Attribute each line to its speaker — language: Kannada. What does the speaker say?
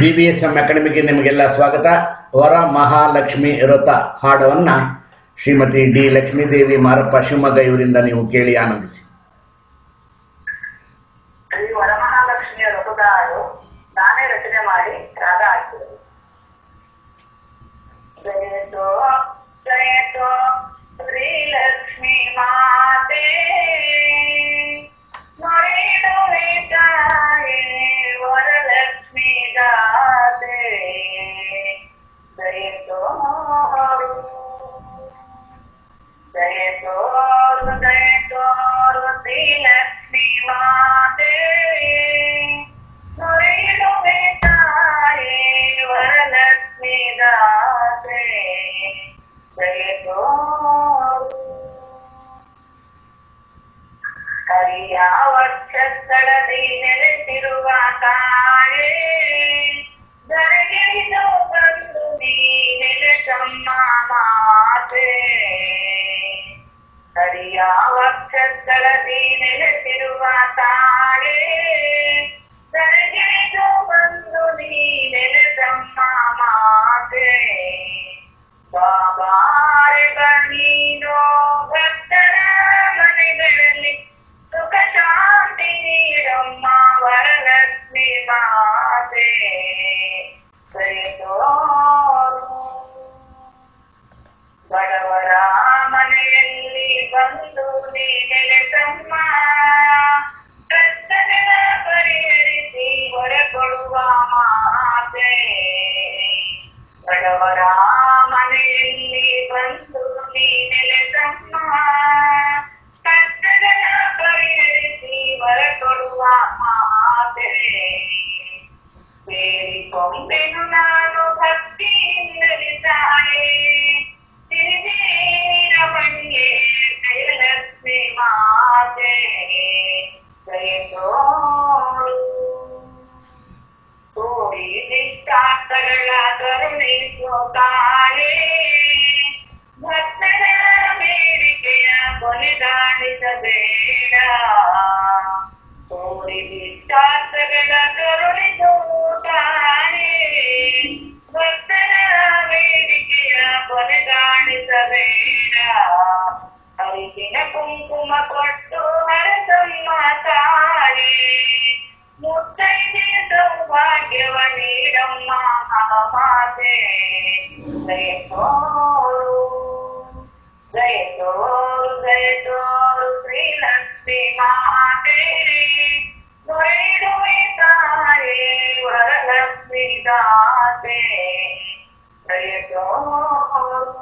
Speaker 1: ಬಿ ಬಿ ಎಸ್ ಎಂ ಅಕಾಡೆಮಿಗೆ ನಿಮಗೆಲ್ಲ ಸ್ವಾಗತ. ವರ ಮಹಾಲಕ್ಷ್ಮಿ ವ್ರತ ಹಾಡವನ್ನ ಶ್ರೀಮತಿ ಡಿ ಲಕ್ಷ್ಮೀದೇವಿ ಮಾರಪ್ಪ ಶಿವಮೊಗ್ಗ ಇವರಿಂದ ನೀವು ಕೇಳಿ ಆನಂದಿಸಿ.
Speaker 2: ವರಮಹಾಲಕ್ಷ್ಮಿಯ ವ್ರತದ ಹಾಡು ನಾನೇ ರಚನೆ ಮಾಡಿ ರಾಗ ಹಾಕಿದೆ ಹರಿಯ ವರ್ಷಸ್ಥಳದಿ ನೆಲೆಸಿರುವ ತಾಯೇ ಬಡವರ ಮನೆಯಲ್ಲಿ ಬಂದು ನೀ ನೆಲೆಸಮ್ಮ. ಕಷ್ಟಗಳ ಪರಿಹರಿಸಿ ಹೊರಕೊಡುವ ಮಾತೆ. ಸೇರಿಕೊಂಡೆನು ನಾನು ಭಕ್ತಿಯಿಂದಲೇ ತಾಯೇ ಸಿರಿದೇರಮಣಿಗೆ ಜಯಲಕ್ಷ್ಮಿ ಮಾತೆ ಜಯತೋಳು ಕೋರಿ ನಿಷ್ಠಾಕರಳ ಕರುಣಿಸೋ ತಾಯೇ ಭಕ್ತರ ಬೇಡಿಕೆಯ ಕೊನೆಗಾಣಿಸಬೇಡ ಕೋರಿ ನಿಷ್ಠಾಕರಳ ಕರುಣಿಸೋ ಕೊನೆಗಾಣಿಸಬೇಡ ಅರಿಶಿನ ಕುಂಕುಮ ಕೊಟ್ಟು ಹರಸಮ್ಮ ತಾಯೇ ಮುತ್ತೈದೆ ಸೌಭಾಗ್ಯವ ನೀಡಮ್ಮ ಮಾತೆ ಜಯತೋರು ಜಯತೋರು ಜಯತೋರು ಶ್ರೀಲಕ್ಷ್ಮಿ ಮಾತೆ ದೊರೆಯುವೆ ತಾಯೇ ವರಲಕ್ಷ್ಮಿ ದಾತೆ ಜಯತೋರು